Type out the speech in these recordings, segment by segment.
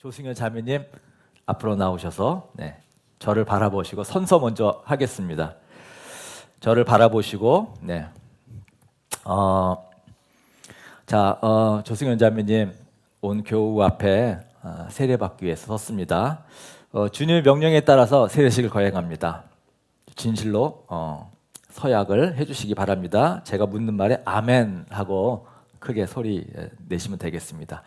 조승현 자매님 앞으로 나오셔서 네, 저를 바라보시고 선서 먼저 하겠습니다. 저를 바라보시고 네. 어, 자, 어, 조승현 자매님 온 교우 앞에 어, 세례받기 위해서 섰습니다. 어, 주님의 명령에 따라서 세례식을 거행합니다. 진실로 어, 서약을 해주시기 바랍니다. 제가 묻는 말에 아멘 하고 크게 소리 내시면 되겠습니다.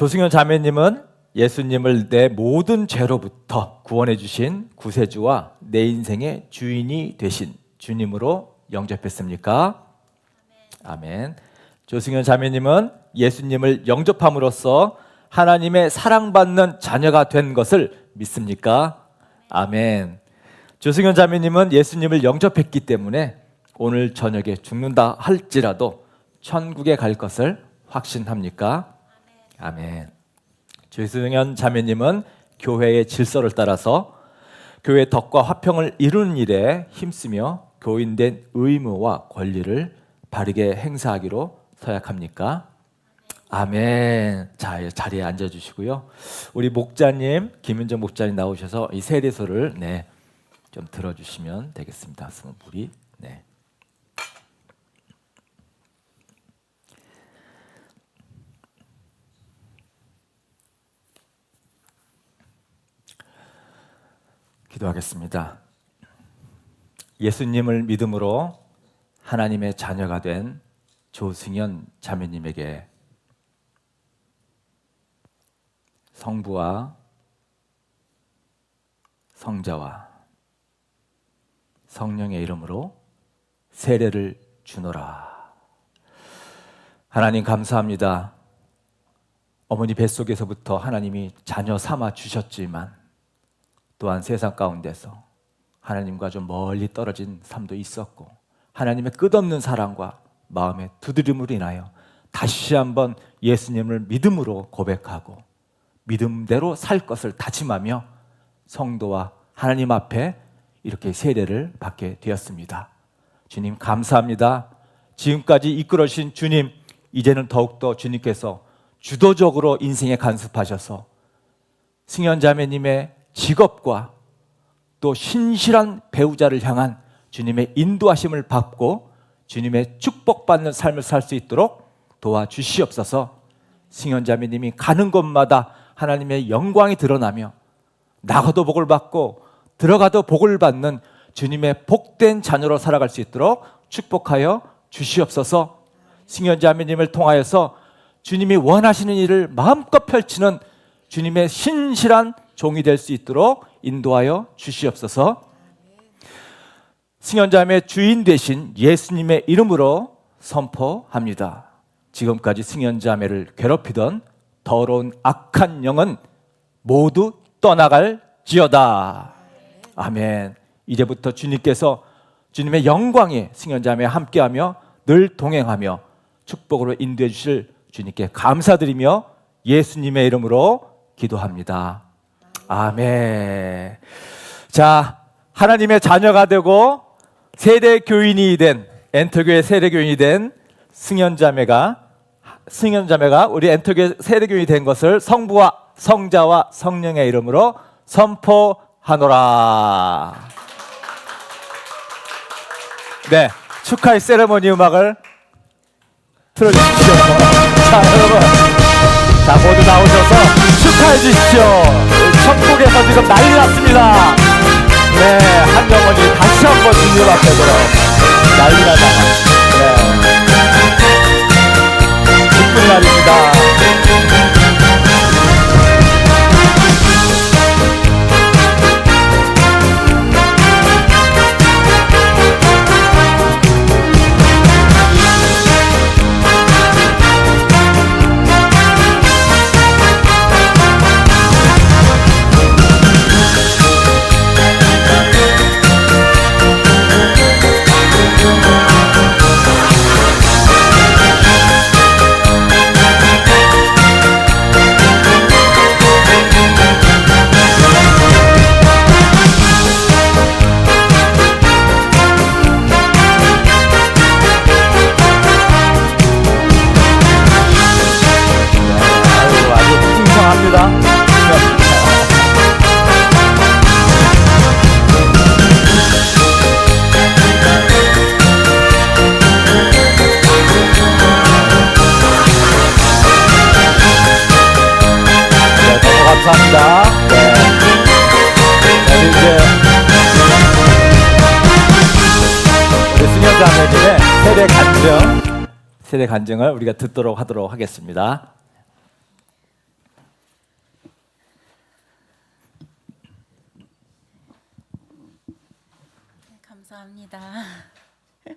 조승현 자매님은 예수님을 내 모든 죄로부터 구원해 주신 구세주와 내 인생의 주인이 되신 주님으로 영접했습니까? 아멘. 조승현 자매님은 예수님을 영접함으로써 하나님의 사랑받는 자녀가 된 것을 믿습니까? 아멘. 조승현 자매님은 예수님을 영접했기 때문에 오늘 저녁에 죽는다 할지라도 천국에 갈 것을 확신합니까? 아멘. 조승현 자매님은 교회의 질서를 따라서 교회 덕과 화평을 이루는 일에 힘쓰며 교인된 의무와 권리를 바르게 행사하기로 서약합니까? 아멘. 자, 자리에 앉아 주시고요. 우리 목자님, 김윤정 목자님 나오셔서 이 세례소를 네, 좀 들어 주시면 되겠습니다. 스물불이 네. 기도하겠습니다. 예수님을 믿음으로 하나님의 자녀가 된 조승현 자매님에게 성부와 성자와 성령의 이름으로 세례를 주노라. 하나님 감사합니다. 어머니 뱃속에서부터 하나님이 자녀 삼아 주셨지만 또한 세상 가운데서 하나님과 좀 멀리 떨어진 삶도 있었고 하나님의 끝없는 사랑과 마음의 두드림으로 인하여 다시 한번 예수님을 믿음으로 고백하고 믿음대로 살 것을 다짐하며 성도와 하나님 앞에 이렇게 세례를 받게 되었습니다. 주님 감사합니다. 지금까지 이끌어 주신 주님 이제는 더욱더 주님께서 주도적으로 인생에 간섭하셔서 승현 자매님의 직업과 또 신실한 배우자를 향한 주님의 인도하심을 받고 주님의 축복받는 삶을 살 수 있도록 도와주시옵소서. 승현자매님이 가는 곳마다 하나님의 영광이 드러나며 나가도 복을 받고 들어가도 복을 받는 주님의 복된 자녀로 살아갈 수 있도록 축복하여 주시옵소서. 승현자매님을 통하여서 주님이 원하시는 일을 마음껏 펼치는 주님의 신실한 종이 될 수 있도록 인도하여 주시옵소서. 승현자매 주인 되신 예수님의 이름으로 선포합니다. 지금까지 승현자매를 괴롭히던 더러운 악한 영은 모두 떠나갈 지어다. 아멘. 이제부터 주님께서 주님의 영광이 승현자매와 함께하며 늘 동행하며 축복으로 인도해 주실 주님께 감사드리며 예수님의 이름으로 기도합니다. 아멘. 자, 하나님의 자녀가 되고 세대 교인이 된 엔터교의 세대 교인이 된 승현자매가 승현자매가 우리 엔터교의 세대 교인이 된 것을 성부와 성자와 성령의 이름으로 선포하노라. 네, 축하의 세레모니 음악을 틀어주십시오. 자, 여러분. 자, 모두 나오셔서 축하해 주십시오. 천국에서 지금 난리 났습니다. 네, 한 영혼이 다시 한 번 주님 앞에 들어 난리 나다. 네. 기쁜 날입니다. 세례 간증, 세례 간증을 우리가 듣도록 하도록 하겠습니다. 네, 감사합니다.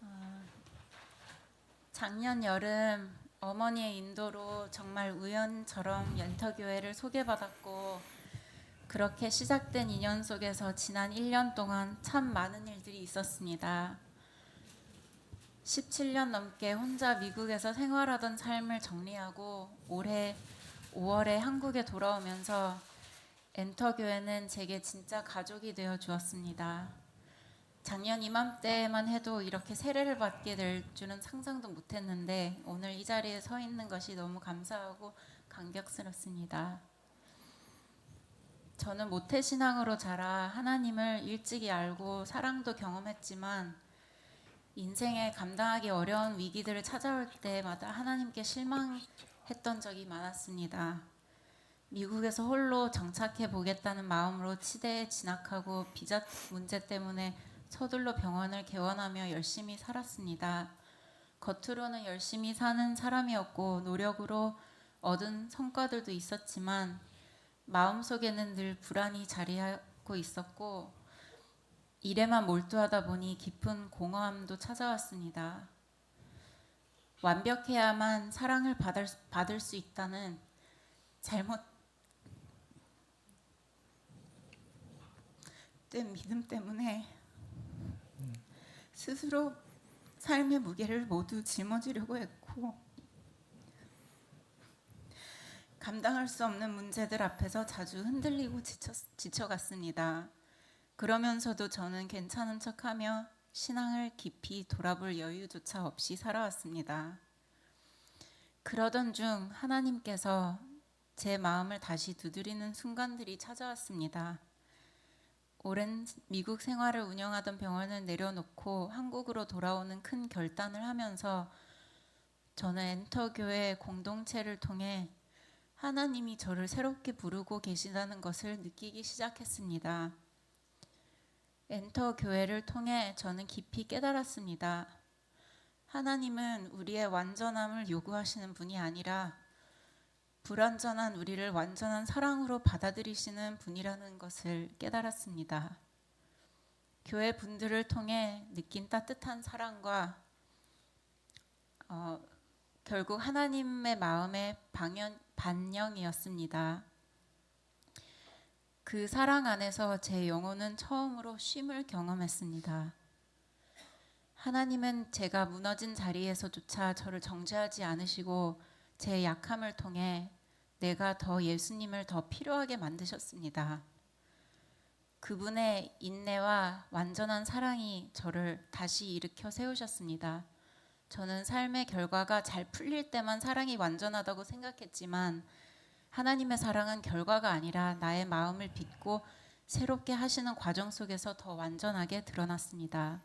어, 작년 여름 어머니의 인도로 정말 우연처럼 연터교회를 소개받았고 그렇게 시작된 인연 속에서 지난 1년 동안 참 많은 일들이 있었습니다. 17년 넘게 혼자 미국에서 생활하던 삶을 정리하고 올해 5월에 한국에 돌아오면서 엔터 교회는 제게 진짜 가족이 되어 주었습니다. 작년 이맘때만 해도 이렇게 세례를 받게 될 줄은 상상도 못했는데 오늘 이 자리에 서 있는 것이 너무 감사하고 감격스럽습니다. 저는 모태 신앙으로 자라 하나님을 일찍이 알고 사랑도 경험했지만 인생에 감당하기 어려운 위기들을 찾아올 때마다 하나님께 실망했던 적이 많았습니다. 미국에서 홀로 정착해 보겠다는 마음으로 치대에 진학하고 비자 문제 때문에 서둘러 병원을 개원하며 열심히 살았습니다. 겉으로는 열심히 사는 사람이었고 노력으로 얻은 성과들도 있었지만 마음속에는 늘 불안이 자리하고 있었고 일에만 몰두하다 보니 깊은 공허함도 찾아왔습니다. 완벽해야만 사랑을 받을, 받을 수 있다는 잘못 된 믿음 때문에 스스로 삶의 무게를 모두 짊어지려고 했고 감당할 수 없는 문제들 앞에서 자주 흔들리고 지쳐, 지쳐갔습니다. 그러면서도 저는 괜찮은 척하며 신앙을 깊이 돌아볼 여유조차 없이 살아왔습니다. 그러던 중 하나님께서 제 마음을 다시 두드리는 순간들이 찾아왔습니다. 오랜 미국 생활을 운영하던 병원을 내려놓고 한국으로 돌아오는 큰 결단을 하면서 저는 엔터교회 공동체를 통해 하나님이 저를 새롭게 부르고 계시다는 것을 느끼기 시작했습니다. 엔터 교회를 통해 저는 깊이 깨달았습니다. 하나님은 우리의 완전함을 요구하시는 분이 아니라 불완전한 우리를 완전한 사랑으로 받아들이시는 분이라는 것을 깨달았습니다. 교회 분들을 통해 느낀 따뜻한 사랑과 어, 결국 하나님의 마음의 방연, 반영이었습니다. 그 사랑 안에서 제 영혼은 처음으로 쉼을 경험했습니다. 하나님은 제가 무너진 자리에서조차 저를 정죄하지 않으시고 제 약함을 통해 내가 더 예수님을 더 필요하게 만드셨습니다. 그분의 인내와 완전한 사랑이 저를 다시 일으켜 세우셨습니다. 저는 삶의 결과가 잘 풀릴 때만 사랑이 완전하다고 생각했지만 하나님의 사랑은 결과가 아니라 나의 마음을 빚고 새롭게 하시는 과정 속에서 더 완전하게 드러났습니다.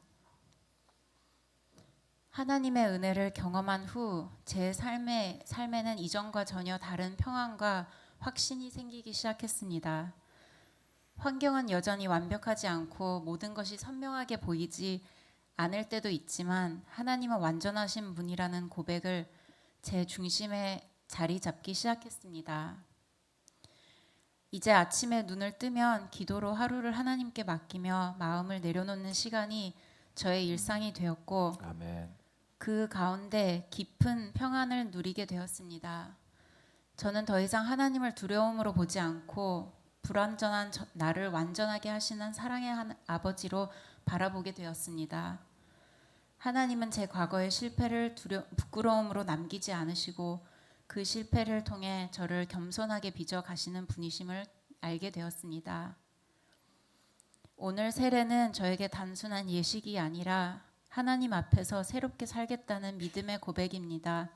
하나님의 은혜를 경험한 후 제 삶의 삶에는 이전과 전혀 다른 평안과 확신이 생기기 시작했습니다. 환경은 여전히 완벽하지 않고 모든 것이 선명하게 보이지 않을 때도 있지만 하나님은 완전하신 분이라는 고백을 제 중심에 자리 잡기 시작했습니다. 이제 아침에 눈을 뜨면 기도로 하루를 하나님께 맡기며 마음을 내려놓는 시간이 저의 일상이 되었고 아멘. 그 가운데 깊은 평안을 누리게 되었습니다. 저는 더 이상 하나님을 두려움으로 보지 않고 불완전한 저- 나를 완전하게 하시는 사랑의 한- 아버지로 바라보게 되었습니다. 하나님은 제 과거의 실패를 두려, 부끄러움으로 남기지 않으시고 그 실패를 통해 저를 겸손하게 빚어 가시는 분이심을 알게 되었습니다. 오늘 세례는 저에게 단순한 예식이 아니라 하나님 앞에서 새롭게 살겠다는 믿음의 고백입니다.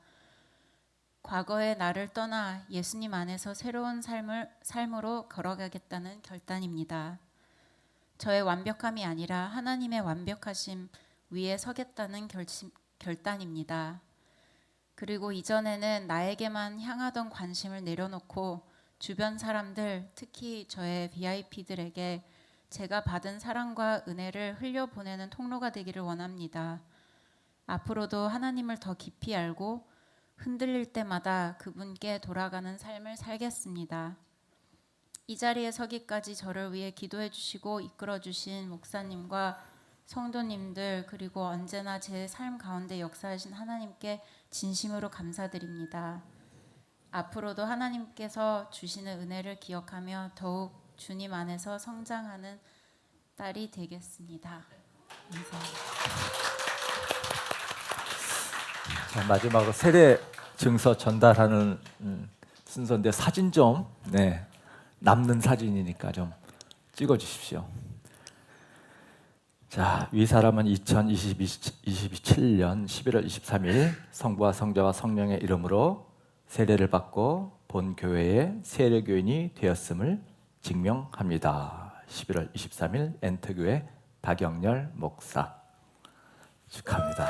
과거의 나를 떠나 예수님 안에서 새로운 삶을 삶으로 걸어가겠다는 결단입니다. 저의 완벽함이 아니라 하나님의 완벽하심 위에 서겠다는 결심, 결단입니다. 그리고 이전에는 나에게만 향하던 관심을 내려놓고 주변 사람들, 특히 저의 VIP들에게 제가 받은 사랑과 은혜를 흘려보내는 통로가 되기를 원합니다. 앞으로도 하나님을 더 깊이 알고 흔들릴 때마다 그분께 돌아가는 삶을 살겠습니다. 이 자리에 서기까지 저를 위해 기도해 주시고 이끌어 주신 목사님과 성도님들 그리고 언제나 제 삶 가운데 역사하신 하나님께 진심으로 감사드립니다. 앞으로도 하나님께서 주시는 은혜를 기억하며 더욱 주님 안에서 성장하는 딸이 되겠습니다. 자, 마지막으로 세례 증서 전달하는 음, 순서인데 사진 좀 네, 남는 사진이니까 좀 찍어 주십시오. 자, 위 사람은 2027년 11월 23일 성부와 성자와 성령의 이름으로 세례를 받고 본 교회의 세례 교인이 되었음을 증명합니다. 11월 23일 엔터교회 박영렬 목사 축하합니다.